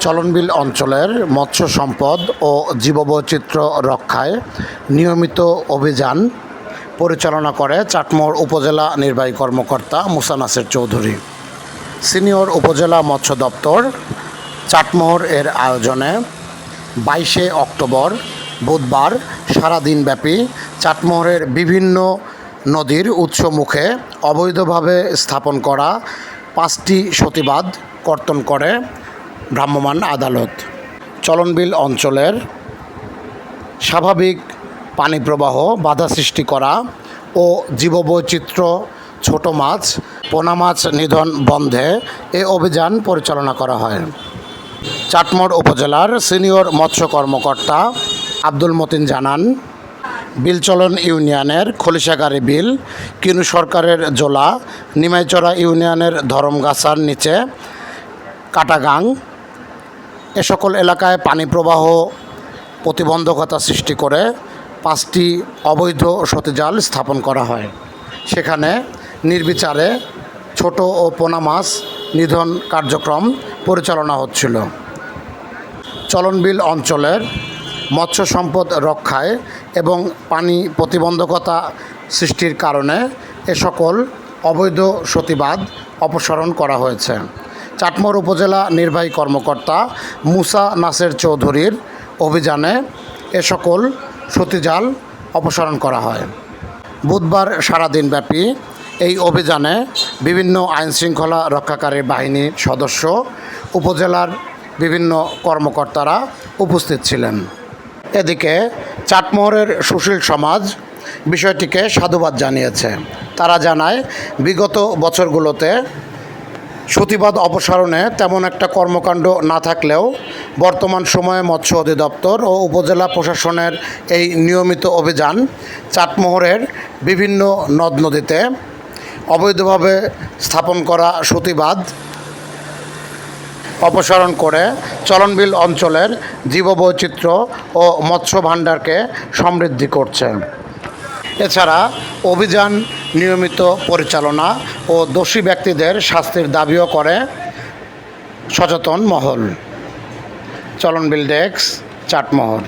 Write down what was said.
চলনবিল অঞ্চলের মৎস্য সম্পদ ও জীববৈচিত্র্য রক্ষায় নিয়মিত অভিযান পরিচালনা করে চাটমোহর উপজেলা নির্বাহী কর্মকর্তা মুসানাসের চৌধুরী। সিনিয়র উপজেলা মৎস্য দপ্তর চাটমোহর এর আয়োজনে বাইশে অক্টোবর বুধবার সারাদিনব্যাপী চাটমোহরের বিভিন্ন নদীর উৎসমুখে অবৈধভাবে স্থাপন করা পাঁচটি সতিবাদ কর্তন করে ভ্রাম্যমাণ আদালত। চলনবিল অঞ্চলের স্বাভাবিক পানি প্রবাহ, বাধা সৃষ্টি করা ও জীববৈচিত্র্য, ছোট মাছ, পোনা মাছ নিধন বন্ধে এ অভিযান পরিচালনা করা হয়। চাটমোড় উপজেলার সিনিয়র মৎস্য কর্মকর্তা আব্দুল মতিন জানান, বিলচলন ইউনিয়নের খলিশাগাড়ি বিল, কিনু সরকারের জোলা, নিমাইচড়া ইউনিয়নের ধরমগাছার নিচে কাটাগাং এ সকল এলাকায় পানি প্রবাহ প্রতিবন্ধকতা সৃষ্টি করে পাঁচটি অবৈধ সতীজাল স্থাপন করা হয়। সেখানে নির্বিচারে ছোট ও পোনা মাছ নিধন কার্যক্রম পরিচালনা হচ্ছিল। চলনবিল অঞ্চলের মৎস্য সম্পদ রক্ষায় এবং পানি প্রতিবন্ধকতা সৃষ্টির কারণে এ সকল অবৈধ সতীবাদ অপসারণ করা হয়েছে। চাটমোর উপজেলা নির্বাহী কর্মকর্তা মুসা নাসের চৌধুরীর অভিযানে এ সকল সতীজাল অপসারণ করা হয়। বুধবার সারাদিনব্যাপী এই অভিযানে বিভিন্ন আইনশৃঙ্খলা রক্ষাকারী বাহিনীর সদস্য, উপজেলার বিভিন্ন কর্মকর্তারা উপস্থিত ছিলেন। এদিকে চাটমোহরের সুশীল সমাজ বিষয়টিকে সাধুবাদ জানিয়েছে। তারা জানায়, বিগত বছরগুলোতে সতিবাদ অপসারণে তেমন একটা কর্মকাণ্ড না থাকলেও বর্তমান সময়ে মৎস্য অধিদপ্তর ও উপজেলা প্রশাসনের এই নিয়মিত অভিযান চাটমোহরের বিভিন্ন নদ নদীতে অবৈধভাবে স্থাপন করা সতিবাদ অপসারণ করে চলনবিল অঞ্চলের জীববৈচিত্র্য ও মৎস্য ভাণ্ডারকে সমৃদ্ধি করছে। এছাড়া অভিযান নিয়মিত পরিচালনা ও দোষী ব্যক্তিদের শাস্তির দাবিও করে সচেতন মহল। চলনবিল ডেস্ক চাটমোহর